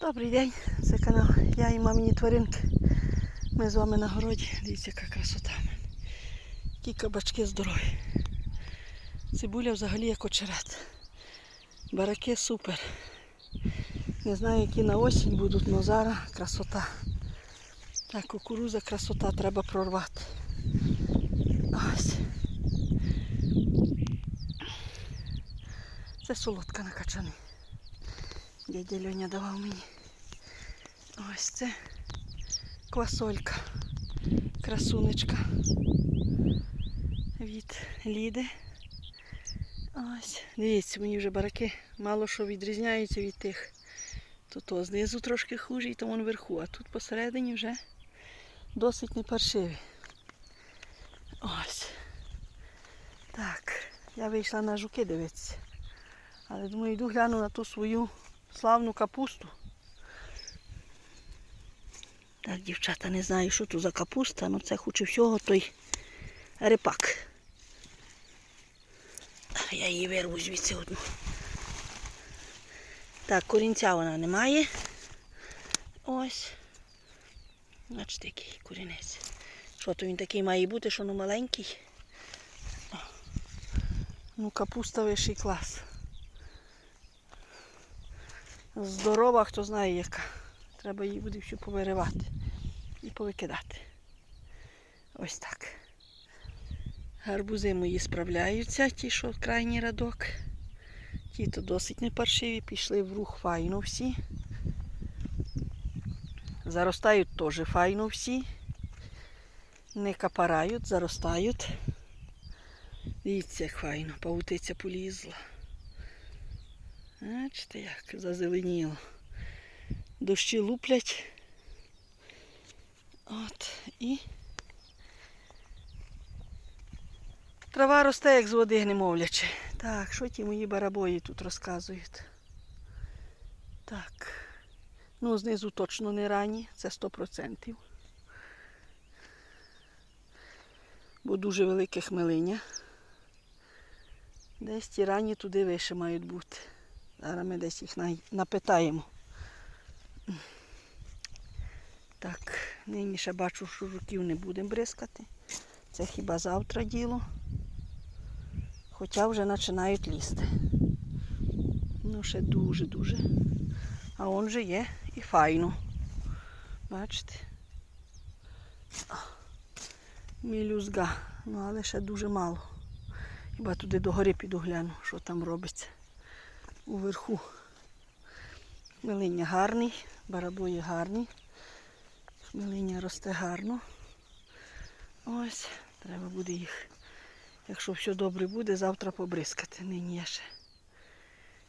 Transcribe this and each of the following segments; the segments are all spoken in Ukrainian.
Добрий день, це канал Я і мамині тваринки. Ми з вами на городі. Дивіться, яка красота. Ті кабачки здорові. Цибуля взагалі як очерет. Бараки супер. Не знаю, які на осінь будуть, але зараз красота. Так, кукуруза красота, треба прорвати. Ось. Це солодка на качани. Дядя Льоня давав мені. Ось це квасолька, красунечка від Ліди. Ось, дивіться, мені вже бараки мало що відрізняються від тих. То то знизу трошки хуже і то вон вверху, а тут посередині вже досить непаршиві. Ось. Так, я вийшла на жуки дивитися. Але думаю, йду гляну на ту свою славну капусту. Так, дівчата, не знаю, що тут за капуста, але це хоче всього той репак. Я її вирву звідси одну. Так, корінця вона не має. Ось. Значить, який корінець. Що то він такий має бути, що ну маленький. Ну, капуста вищий клас. Здорова, хто знає яка. Треба її буде всю повиривати і повикидати. Ось так. Гарбузи мої справляються, ті, що крайній радок. Ті то досить непаршиві, пішли в рух файно всі. Заростають теж файно всі. Не капарають, заростають. Дивіться, як файно, павутиця полізла. Бачите, як зазеленіло. Дощі луплять. От і трава росте, як з води немовлячи. Так, що ті мої барабої тут розказують? Так. Ну, знизу точно не рані, це 100%. Бо дуже велике хмелиня. Десь ті рані туди вище мають бути. Зараз ми десь їх напитаємо. Так, нині ще бачу, що жуків не будемо бризкати. Це хіба завтра діло. Хоча вже починають лізти. Ну, ще дуже-дуже. А он же є і файно. Бачите? Мілюзга. Ну, але ще дуже мало. Хіба туди догори піду гляну, що там робиться уверху. Хмелиння гарний, барабої гарні. Хмелиння росте гарно. Ось, треба буде їх, якщо все добре буде, завтра побризкати. Нині я ще.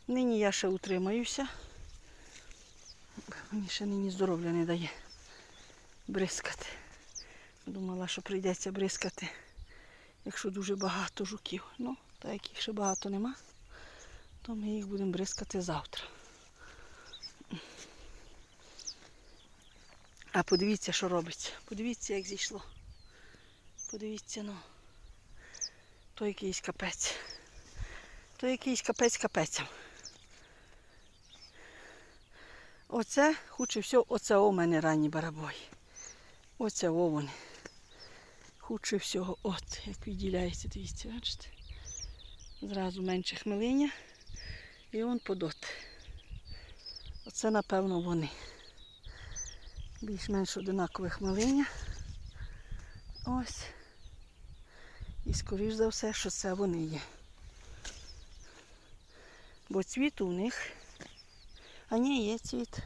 Нині я ще утримаюся. Мені ще нині здоров'я не дає бризкати. Думала, що прийдеться бризкати, якщо дуже багато жуків. Ну, так як їх ще багато нема то ми їх будемо бризкати завтра. А подивіться, що робиться. Подивіться, як зійшло. Подивіться, ну. То якийсь капець. То якийсь капець капецям. Оце, хуче все, оце у мене ранні барабої. Оце о вони. Хуче всього, от, як відділяється, дивіться, бачите? Зразу менше хмелиня. І он подот. Оце, напевно, вони. Більш-менш одинакове хмелиння. Ось. І скоріш за все, що це вони є. Бо цвіт у них. А ні, є цвіт.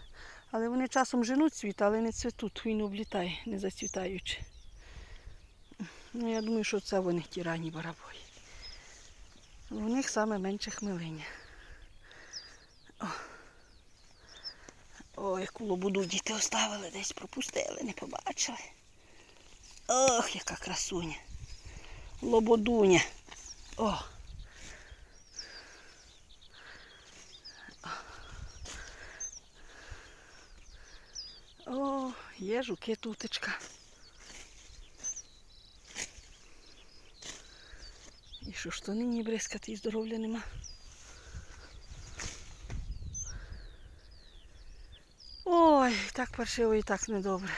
Але вони часом женуть цвіт, але не цвітуть, він облітає, не зацвітаючи. Ну, я думаю, що це вони ті ранні барабої. У них саме менше хмелиня. Яку лобуду діти оставили, десь пропустили, не побачили. Ох, яка красуня. Лободуня. О. О, є жуки тутечка. І що ж то нині бризкати і здоров'я нема. Ой, так паршиво і так недобре.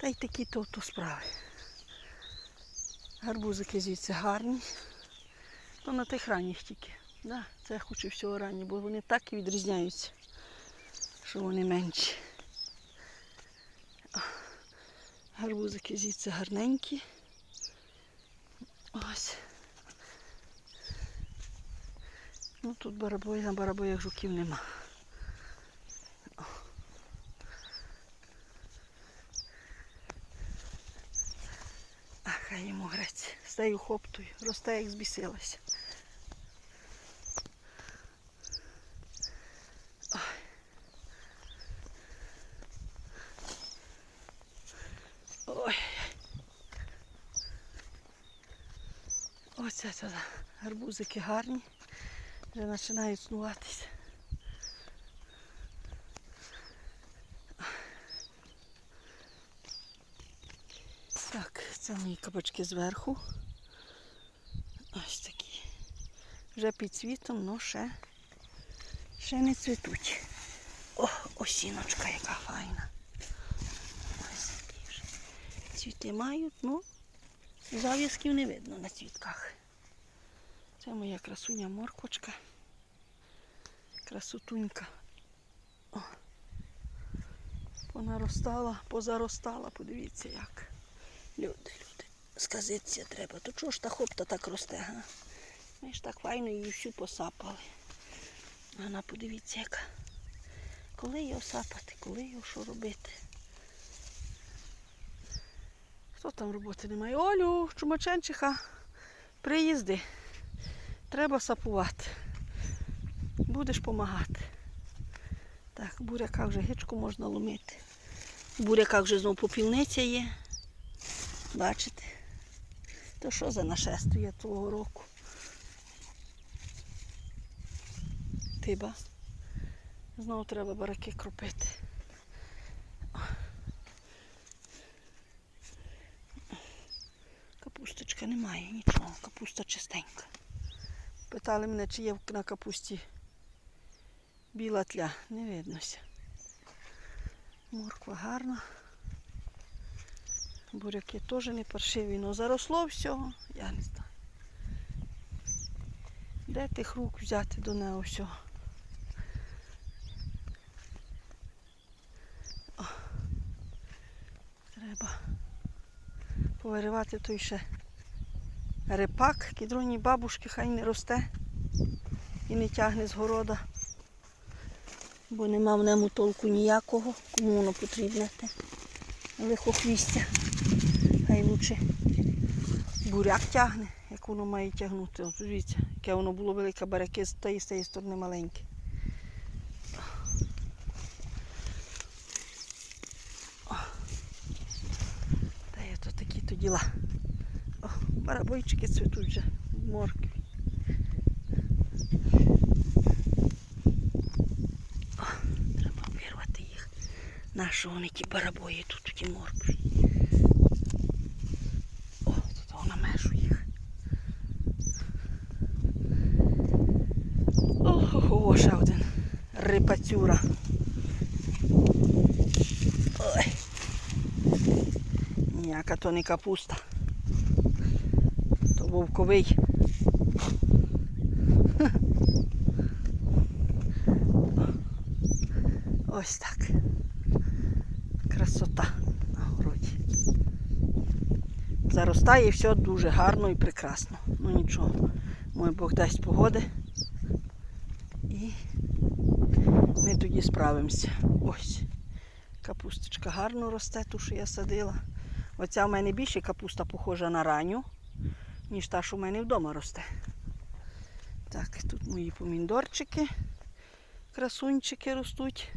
Та й такі то, то справи. Гарбузики звідси гарні. То на тих ранніх тільки. Да, це я хочу всього ранні, бо вони так і відрізняються, що вони менші. Гарбузики звідси гарненькі. Ось. Ну тут барабой, на барабоях жуків нема. О. А хай йому грець. Стаю хоптою, росте як збісилася. Ой. Оце туди. Гарбузики гарні. Вже починають снуватися. Так, це мої кабачки зверху. Ось такі. Вже під цвітом, але ще, ще не цвітуть. О, осіночка яка файна. Ось такі вже. Цвіти мають, ну зав'язків не видно на цвітках. Це моя красуня морквочка. Красотунька. О. Понаростала, позаростала, подивіться як. Люди, люди. Сказитися треба. То чого ж та хопта так росте, га? Ми ж так файно її всю посапали. Вона подивіться яка. Коли його сапати, коли його що робити? Хто там роботи немає? Олю, чумаченчиха, приїзди. Треба сапувати. Будеш допомагати. Так, буряка вже гичку можна ломити. Буряка вже знову попільниця є. Бачите? То що за нашествие того року? Тиба. Знову треба бараки кропити. Капусточка немає, нічого, капуста чистенька. Питали мене, чи є на капусті біла тля. Не виднося. Морква гарна. Буряки теж не паршиві, але заросло всього, я не знаю. Де тих рук взяти до неї всього? Повиривати той ще репак, кідроній бабушки хай не росте і не тягне з города. Бо нема в ньому толку ніякого, кому воно потрібне те лихохвістя. Хай лучше буряк тягне, як воно має тягнути. От дивіться, яке воно було велике тієї з тієї сторони маленьке. О. Та є то такі то діла. О, барабойчики цвітуть вже моркві. О, треба вирвати їх. Нащо вони ті барабої тут ті моркві? О, тут вона межу їх. Ого, ще один рипацюра. Ніяка то не капуста. То вовковий. Ось так. Красота на городі. Заростає все дуже гарно і прекрасно. Ну нічого, мой Бог дасть погоди. І ми тоді справимося. Ось. Капусточка гарно росте, ту, що я садила. Оця в мене більше капуста похожа на ранню, ніж та, що в мене вдома росте. Так, тут мої помідорчики, красунчики ростуть.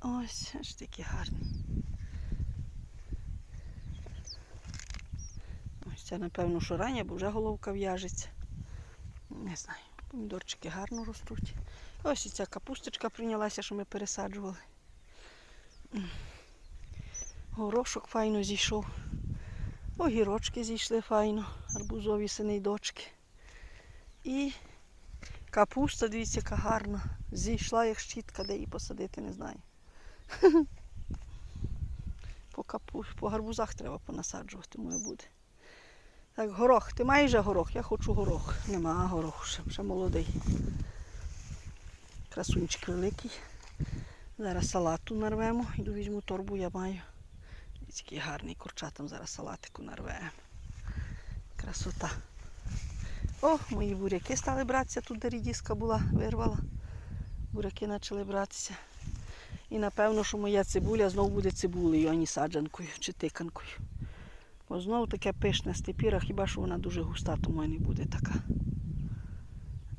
Ось, аж такі гарні. Ось це, напевно, що рання, бо вже головка в'яжеться. Не знаю, помідорчики гарно ростуть. Ось і ця капусточка прийнялася, що ми пересаджували. Горошок файно зійшов. Огірочки зійшли файно, арбузові сини й дочки. І капуста, дивіться, яка гарна. Зійшла як щітка, де її посадити, не знаю. По, капу... по гарбузах треба понасаджувати, моє буде. Так, горох. Ти маєш горох? Я хочу горох. Нема гороху, ще, ще молодий. Красунчик великий. Зараз салату нарвемо. Іду візьму торбу, я маю. Який гарний курчатам зараз салатику нарвемо. Красота. О, мої буряки стали братися, тут де рідіска була, вирвала. Буряки почали братися. І напевно, що моя цибуля знову буде цибулею, а не саджанкою чи тиканкою. Бо знову таке пишне степіра, хіба що вона дуже густа, тому і не буде така.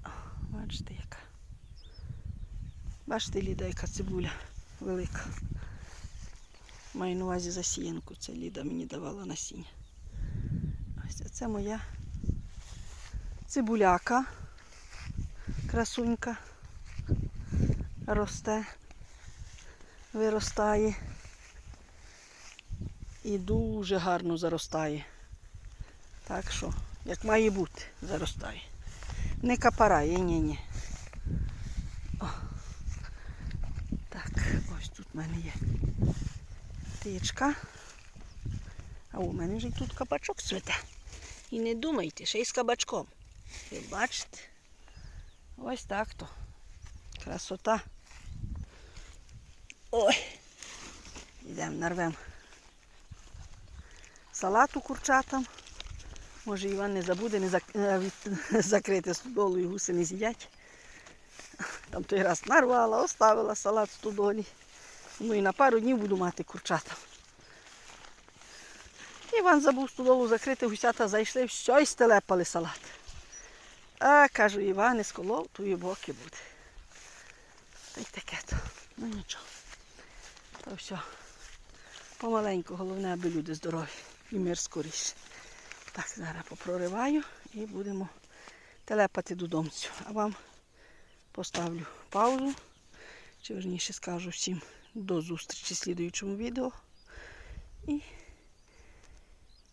О, Бачите, яка. Бачите, Ліда, яка цибуля велика. Маю на увазі засіянку. Це Ліда мені давала насіння. Ось це моя цибуляка. Красунька. Росте, виростає. І дуже гарно заростає. Так що, як має бути, заростає. Не капарає, ні-ні. Так, ось тут в мене є тичка. А у мене вже тут кабачок цвіте. І не думайте, ще й з кабачком. Ви бачите? Ось так то. Красота. Ой. Йдемо нарвемо салату курчатам. Може Іван не забуде не зак... закрити студолу і гуси не з'їдять. Там той раз нарвала, оставила салат в студолі. Ну і на пару днів буду мати курчата. Іван забув студолу закрити, гусята зайшли, все і стелепали салат. А кажу, Іван із колов, твої боки буде. Та й таке то. Ну нічого. То все. Помаленьку, головне, аби люди здорові і мир скоріше. Так, зараз попрориваю і будемо телепати додому. А вам поставлю паузу. Чи верніше скажу всім до зустрічі в слідуючому відео. І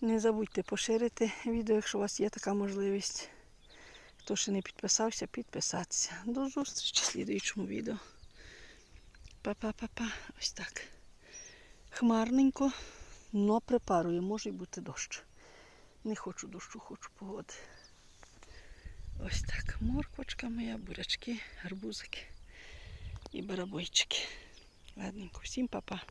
не забудьте поширити відео, якщо у вас є така можливість. Хто ще не підписався, підписатися. До зустрічі в слідуючому відео. Па-па-па-па. Ось так. Хмарненько, но припарує, може й бути дощ. Не хочу дощу, хочу погоди. Ось так. Морквочка моя, бурячки, гарбузики і барабойчики. Ладненько, всім па-па.